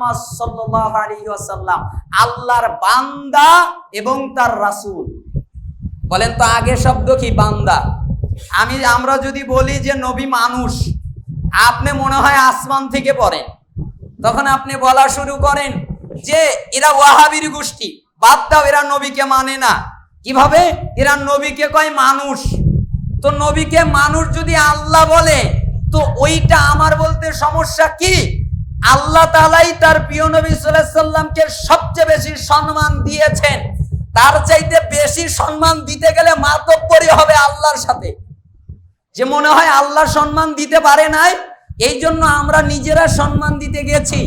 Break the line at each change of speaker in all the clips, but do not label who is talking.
মোহাম্মদ সাল্লাল্লাহু আলাইহি ওয়াসাল্লাম, আল্লাহর বান্দা এবং তার রাসূল। বলেন তো আগে শব্দ কি, বান্দা? আমি, আমরা যদি বলি যে নবী মানুষ, আপনি মনে হয় আসমান থেকে পড়েন। তখন আপনি বলা শুরু করেন যে এরা ওয়াহাবির গোষ্ঠী, বাদ দাও, এরা নবীকে মানে না। কীভাবে? এরা নবীকে কয় মানুষ। তো নবীকে মানুষ যদি আল্লাহ বলে, তো ওইটা আমার বলতে সমস্যা কি? আল্লাহ তালাই তার প্রিয় নবী সাল্লামকে সবচেয়ে বেশি সম্মান দিয়েছেন। তার চাইতে বেশি সম্মান দিতে গেলে মাতব্বরই হবে আল্লাহর সাথে। যে মনে হয় আল্লাহ সম্মান দিতে পারে নাই, এই জন্য আমরা নিজেরা সম্মান দিতে গেছি।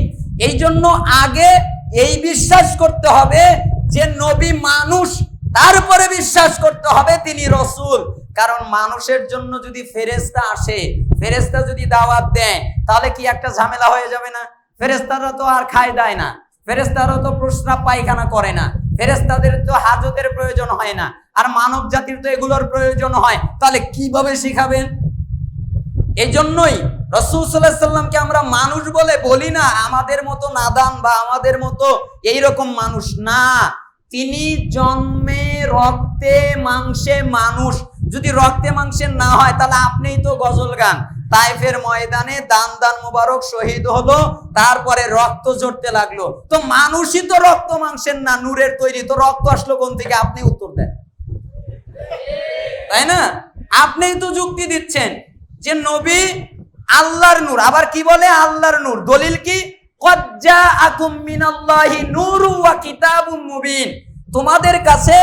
এই জন্য আগে এই বিশ্বাস করতে হবে যে নবী মানুষ, তারপরে বিশ্বাস করতে হবে তিনি রসুল। কারণ মানুষের জন্য যদি ফেরেস্তা আসে ফেরেস্তা যদি দাওয়াত দেয় তাহলে কি একটা ঝামেলা হয়ে যাবে না? ফেরেস্তারা তো আর খায় দেয় না। ফেরেস্তারা তো প্রস্রাব পায়খানা করে না। ফেরেস্তাদের তো হাজতের প্রয়োজন হয় না। আর মানব জাতির তো এগুলোর প্রয়োজন হয়। তাহলে কীভাবে শিখাবেন? এই জন্যই রসুল সাল্লামকে আমরা মানুষ বলে বলি না, আমাদের মতো নাদান বা আমাদের মতো এইরকম মানুষ না। তিনি জন্মে, রক্তে, মাংসে মানুষ। যদি রক্তে, মাংসে না হয়, তাহলে আপনিই তো গজল গান। তাইফের ময়দানে দান দান মুবারক শহীদ হলো, তারপরে রক্ত ঝরতে লাগল। তো মানুষই তো রক্ত মাংসের না, নূরের তৈরি। তো রক্ত আসলো কোন থেকে? আপনি উত্তর দেন। তাই না? আপনিই তো যুক্তি দিচ্ছেন যে নবী আল্লাহর নূর। আবার কি বলে আল্লাহর নূর? দলিল কি? কজ্জা আকুম মিনাল্লাহি নূরু ওয়া কিতাবুম মুবিন। তোমাদের কাছে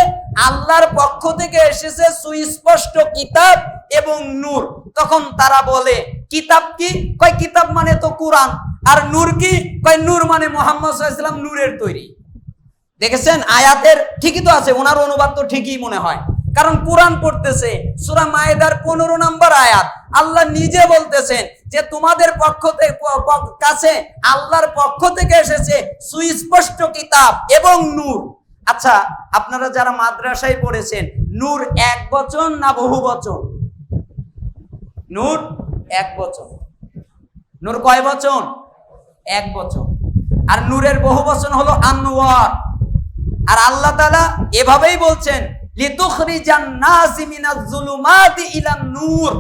আল্লাহর পক্ষ থেকে এসেছে সুস্পষ্ট কিতাব এবং নূর। তখন তারা বলে, কিতাব কি? কয়, কিতাব মানে তো কোরআন। আর নূর কি? কয়, নূর মানে মোহাম্মদ সাল্লাম নূরের তৈরি। দেখেছেন? আয়াতের ঠিকই তো আছে, ওনার অনুবাদ তো ঠিকই মনে হয়। কারণ কোরআন পড়তেছে, সূরা মায়েদার পনেরো নম্বর আয়াত। আল্লাহ নিজে বলতেছেন যে, তোমাদের পক্ষ থেকে কাছে আল্লাহর পক্ষ থেকে এসেছে সুস্পষ্ট কিতাব এবং নূর। আচ্ছা আপনারা যারা মাদ্রাসায় পড়েছেন, নূর এক বচন না বহু বচন? নূর এক বচন। নূর কয় বচন? এক বচন। আর নূরের বহু বচন হলো আনোয়ার। আর আল্লাহ তাআলা এভাবেই বলছেন নূর।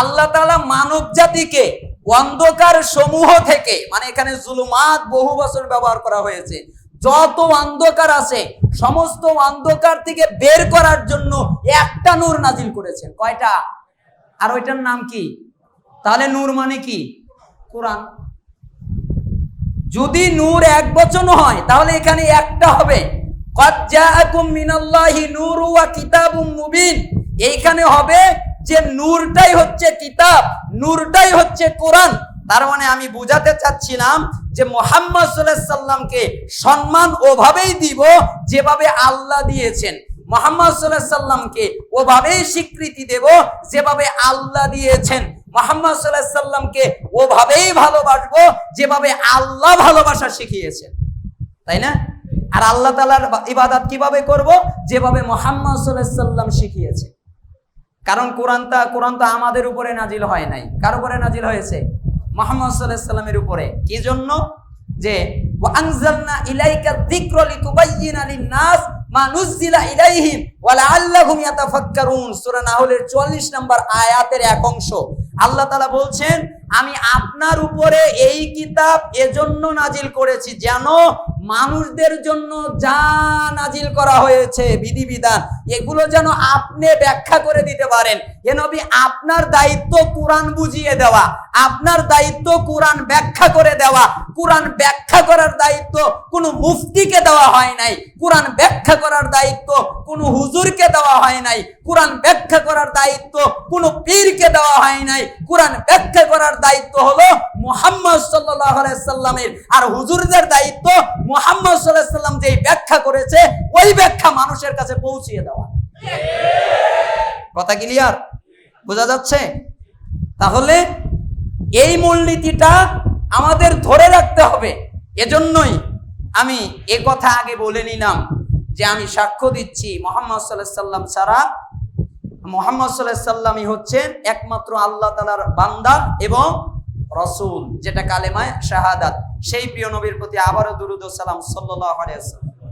আল্লাহ তাআলা মানব জাতিকে অন্ধকার সমূহ থেকে মানে এখানে জুলুমাত বহু বছর ব্যবহার করা হয়েছে। যত অন্ধকার আছে, সমস্ত অন্ধকার থেকে বের করার জন্য একটা নূর নাজিল করেছেন। কয়টা? আর ওইটার নাম কি? তাহলে নূর মানে কি? কোরআন। যদি নূর এক বচন হয়, তাহলে এখানে একটা হবে। এইখানে হবে যে নূরটাই হচ্ছে কিতাব, নূরটাই হচ্ছে কোরআন। তার মানে আমি বুঝাতে চাচ্ছিলাম যে মোহাম্মদ সাল্লামকে সম্মান ওভাবেই দিব যেভাবে আল্লাহ দিয়েছেন। মোহাম্মদ আলাইহি সাল্লামকে ওভাবেই স্বীকৃতি দেব যেভাবে আল্লাহ দিয়েছেন। মোহাম্মদ আলাইহি সাল্লামকে ওভাবেই ভালোবাসবো যেভাবে আল্লাহ ভালোবাসা শিখিয়েছেন। তাই না? আর আল্লাহ তালার ইবাদত কীভাবে করব? যেভাবে মোহাম্মদ আলাইহি সাল্লাম শিখিয়েছে। কারণ কোরআনটা কোরআন তো আমাদের উপরে নাজিল হয় নাই। কার উপরে নাজিল হয়েছে? মোহাম্মদ সাল্লামের উপরে। কি জন্য? যে 44 নম্বর আয়াতের এক অংশ। আল্লাহ বলছেন আমি আপনার উপরে এই কিতাব এজন্য নাজিল করেছি যেন মানুষদের জন্য যা নাজিল করা হয়েছে, বিধিবিধান, এগুলো যেন আপনি ব্যাখ্যা করে দিতে পারেন। এ নবী, আপনার দায়িত্ব কোরআন বুঝিয়ে দেওয়া, আপনার দায়িত্ব কোরআন ব্যাখ্যা করে দেওয়া। কোরআন ব্যাখ্যা করার দায়িত্ব কোনো মুফতিকে দেওয়া হয় নাই। কোরআন ব্যাখ্যা করার দায়িত্ব কোনো হুজুরকে দেওয়া হয় নাই। কোরআন ব্যাখ্যা করার দায়িত্ব কোনো পীরকে দেওয়া হয় নাই। কোরআন ব্যাখ্যা করার দায়িত্ব হলো মুহাম্মদ আলাইহি সাল্লামের। আর হুজুরদের দায়িত্ব মুহাম্মদ সাল্লাল্লাহু সাল্লাম যেই ব্যাখ্যা করেছে, ওই ব্যাখ্যা মানুষের কাছে পৌঁছিয়ে দেওয়া। কথা ক্লিয়ার বোঝা যাচ্ছে? তাহলে এই মূলনীতিটা আমাদের ধরে রাখতে হবে। এজন্যই আমি এ কথা আগে বলে নিলাম যে আমি সাক্ষ্য দিচ্ছি মোহাম্মদ সাল্লাহ সাল্লাম ছাড়া মোহাম্মদ সাল্লাহ সাল্লামই হচ্ছেন একমাত্র আল্লাহ তালার বান্দা এবং রসুল, যেটা কালেমায় শাহাদাত। সেই প্রিয় নবীর প্রতি আবারও দুরুদ সাল্লাম সালাম আলিয়া